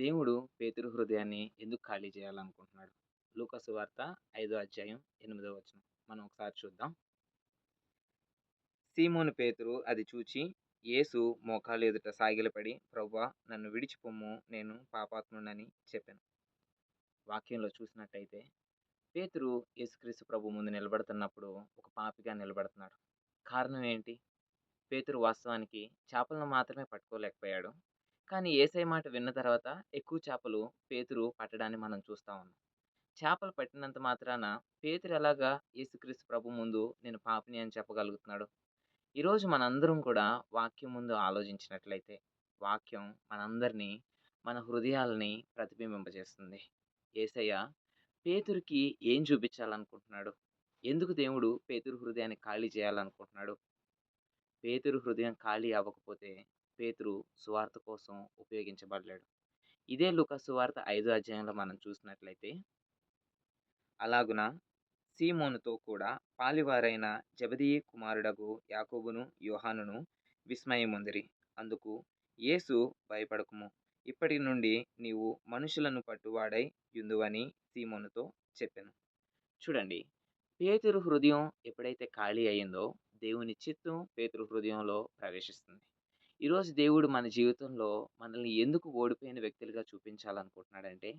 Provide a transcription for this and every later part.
దేవుడు పేతురు హృదయాన్ని ఎందుకు ఖాళీ చేయాలనుకుంటున్నాడు? లూకసు వార్త ఐదో అధ్యాయం ఎనిమిదో వచనం. మనం ఒకసారి చూద్దాం. సీమోను పేతురు అది చూచి యేసు మోకాలు ఎదుట సాగిలపడి ప్రవ్వా నన్ను విడిచిపొమ్ము నేను పాపాత్ముడని చెప్పాను. వాక్యంలో చూసినట్టయితే పేతురు యేసుక్రీస్తు ప్రభు ముందు నిలబడుతున్నప్పుడు ఒక పాపిగా నిలబడుతున్నాడు. కారణం ఏంటి? పేతురు వాస్తవానికి చేపలను మాత్రమే పట్టుకోలేకపోయాడు. కానీ ఏసై మాట విన్న తర్వాత ఎక్కువ చేపలు పేతురు పట్టడాన్ని మనం చూస్తా ఉన్నాం. చేపలు పట్టినంత మాత్రాన పేతురు ఎలాగా యేసుక్రీస్తు ప్రభు ముందు నేను పాపిని అని చెప్పగలుగుతున్నాడు? ఈరోజు మనందరం కూడా వాక్యం ముందు ఆలోచించినట్లయితే వాక్యం మనందరినీ మన హృదయాలని ప్రతిబింబింపజేస్తుంది. ఏసయ్య పేతురికి ఏం చూపించాలనుకుంటున్నాడు? ఎందుకు దేవుడు పేతురు హృదయాన్ని ఖాళీ చేయాలనుకుంటున్నాడు? పేతురు హృదయం ఖాళీ అవ్వకపోతే పేతురు సువార్త కోసం ఉపయోగించబడలేడు. ఇదే లుకా సువార్త ఐదో అధ్యాయంలో మనం చూసినట్లయితే అలాగున సీమోనుతో కూడా పాలివారైన జబదీ కుమారుడగు యాకోబును యోహానును విస్మయముందిరి. అందుకు యేసు భయపడకుము. ఇప్పటి నుండి నీవు మనుషులను పట్టువాడై యుందువని సీమోనుతో చెప్పాను. చూడండి పేతురు హృదయం ఎప్పుడైతే ఖాళీ అయిందో దేవుని చిత్తం పేతురు హృదయంలో ప్రవేశిస్తుంది. ఈరోజు దేవుడు మన జీవితంలో మనల్ని ఎందుకు ఓడిపోయిన వ్యక్తులుగా చూపించాలనుకుంటున్నాడంటే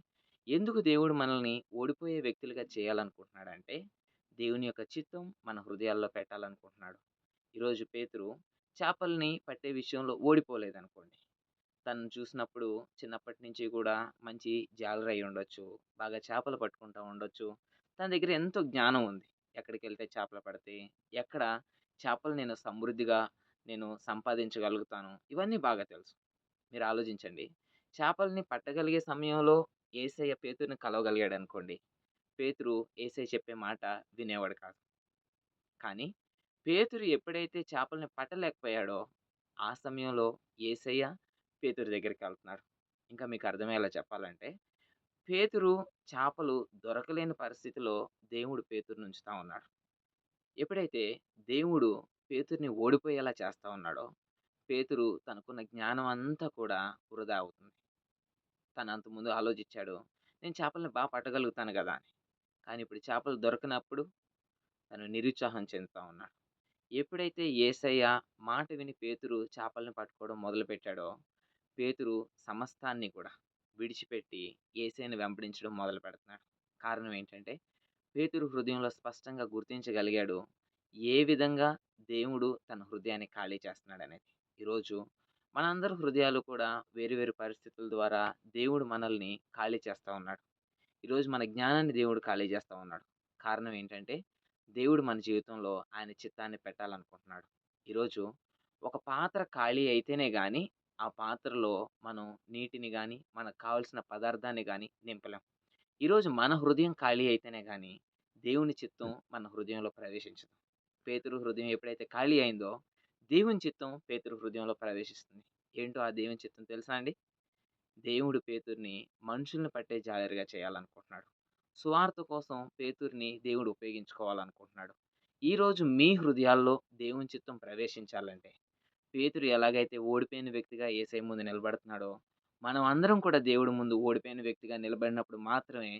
ఎందుకు దేవుడు మనల్ని ఓడిపోయే వ్యక్తులుగా చేయాలనుకుంటున్నాడంటే దేవుని యొక్క చిత్తం మన హృదయాల్లో పెట్టాలనుకుంటున్నాడు. ఈరోజు పేతురు చేపల్ని పట్టే విషయంలో ఓడిపోలేదనుకోండి. తను చూసినప్పుడు చిన్నప్పటి నుంచి కూడా మంచి జాలరై ఉండొచ్చు బాగా చేపలు పట్టుకుంటూ ఉండొచ్చు. తన దగ్గర ఎంతో జ్ఞానం ఉంది. ఎక్కడికి వెళ్తే చేపలు పడితే ఎక్కడ చేపలు నేను సమృద్ధిగా నేను సంపాదించగలుగుతాను. ఇవన్నీ బాగా తెలుసు. మీరు ఆలోచించండి. చేపల్ని పట్టగలిగే సమయంలో ఏసయ్య పేతురుని కలవగలిగాడు అనుకోండి పేతురు ఏసయ్య చెప్పే మాట వినేవాడు కాదు. కానీ పేతురు ఎప్పుడైతే చేపల్ని పట్టలేకపోయాడో ఆ సమయంలో ఏసయ్య పేతురు దగ్గరికి వెళ్తున్నాడు ఇంకా మీకు అర్థమయ్యేలా చెప్పాలంటే పేతురు చేపలు దొరకలేని పరిస్థితిలో దేవుడు పేతురు నుంచుతా ఉన్నాడు ఎప్పుడైతే దేవుడు పేతుర్ని ఓడిపోయేలా చేస్తూ ఉన్నాడో పేతురు తనకున్న జ్ఞానం అంతా కూడా వృధా అవుతుంది. తను అంతకుముందు ఆలోచించాడు నేను చేపల్ని బాగా పట్టగలుగుతాను కదా అని. కానీ ఇప్పుడు చేపలు దొరకనప్పుడు తను నిరుత్సాహం చెందుతూ ఉన్నాడు. ఎప్పుడైతే ఏసయ్య మాట విని పేతురు చేపలను పట్టుకోవడం మొదలుపెట్టాడో పేతురు సమస్తాన్ని కూడా విడిచిపెట్టి ఏసైని వెంబడించడం మొదలు పెడుతున్నాడు. కారణం ఏంటంటే పేతురు హృదయంలో స్పష్టంగా గుర్తించగలిగాడు ఏ విధంగా దేవుడు తన హృదయాన్ని ఖాళీ చేస్తున్నాడు అనేది ఈరోజు మనందరి హృదయాలు కూడా వేరు వేరు పరిస్థితుల ద్వారా దేవుడు మనల్ని ఖాళీ చేస్తూ ఉన్నాడు. ఈరోజు మన జ్ఞానాన్ని దేవుడు ఖాళీ చేస్తూ ఉన్నాడు. కారణం ఏంటంటే దేవుడు మన జీవితంలో ఆయన చిత్తాన్ని పెట్టాలనుకుంటున్నాడు. ఈరోజు ఒక పాత్ర ఖాళీ అయితేనే కానీ ఆ పాత్రలో మనం నీటిని కానీ మనకు కావలసిన పదార్థాన్ని కానీ నింపలేం. ఈరోజు మన హృదయం ఖాళీ అయితేనే కానీ దేవుని చిత్తం మన హృదయంలో ప్రవేశించదు. పేతురు హృదయం ఎప్పుడైతే ఖాళీ అయిందో దేవుని చిత్తం పేతురు హృదయంలో ప్రవేశిస్తుంది. ఏంటో ఆ దేవుని చిత్తం తెలుసా అండి? దేవుడు పేతుర్ని మనుషుల్ని పట్టే జాలరిగా చేయాలనుకుంటున్నాడు. సువార్త కోసం పేతుర్ని దేవుడు ఉపయోగించుకోవాలనుకుంటున్నాడు. ఈరోజు మీ హృదయాల్లో దేవుని చిత్తం ప్రవేశించాలంటే పేతురు ఎలాగైతే ఓడిపోయిన వ్యక్తిగా ఏసై ముందు నిలబడుతున్నాడో మనం అందరం కూడా దేవుడి ముందు ఓడిపోయిన వ్యక్తిగా నిలబడినప్పుడు మాత్రమే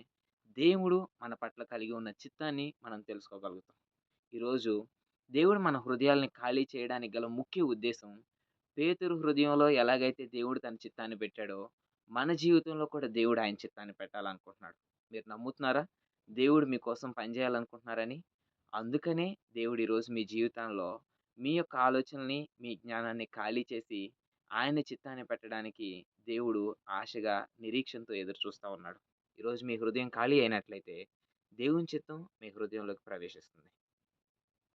దేవుడు మన పట్ల కలిగి ఉన్న చిత్తాన్ని మనం తెలుసుకోగలుగుతాం. ఈరోజు దేవుడు మన హృదయాల్ని ఖాళీ చేయడానికి గల ముఖ్య ఉద్దేశం పేతురు హృదయంలో ఎలాగైతే దేవుడు తన చిత్తాన్ని పెట్టాడో మన జీవితంలో కూడా దేవుడు ఆయన చిత్తాన్ని పెట్టాలనుకుంటున్నాడు. మీరు నమ్ముతున్నారా? దేవుడు మీకోసం పనిచేయాలనుకుంటున్నారని అందుకనే దేవుడు ఈరోజు మీ జీవితంలో మీ యొక్క ఆలోచనల్ని మీ జ్ఞానాన్ని ఖాళీ చేసి ఆయన చిత్తాన్ని పెట్టడానికి దేవుడు ఆశగా నిరీక్షణతో ఎదురు చూస్తూ ఉన్నాడు. ఈరోజు మీ హృదయం ఖాళీ అయినట్లయితే దేవుని చిత్తం మీ హృదయంలోకి ప్రవేశిస్తుంది.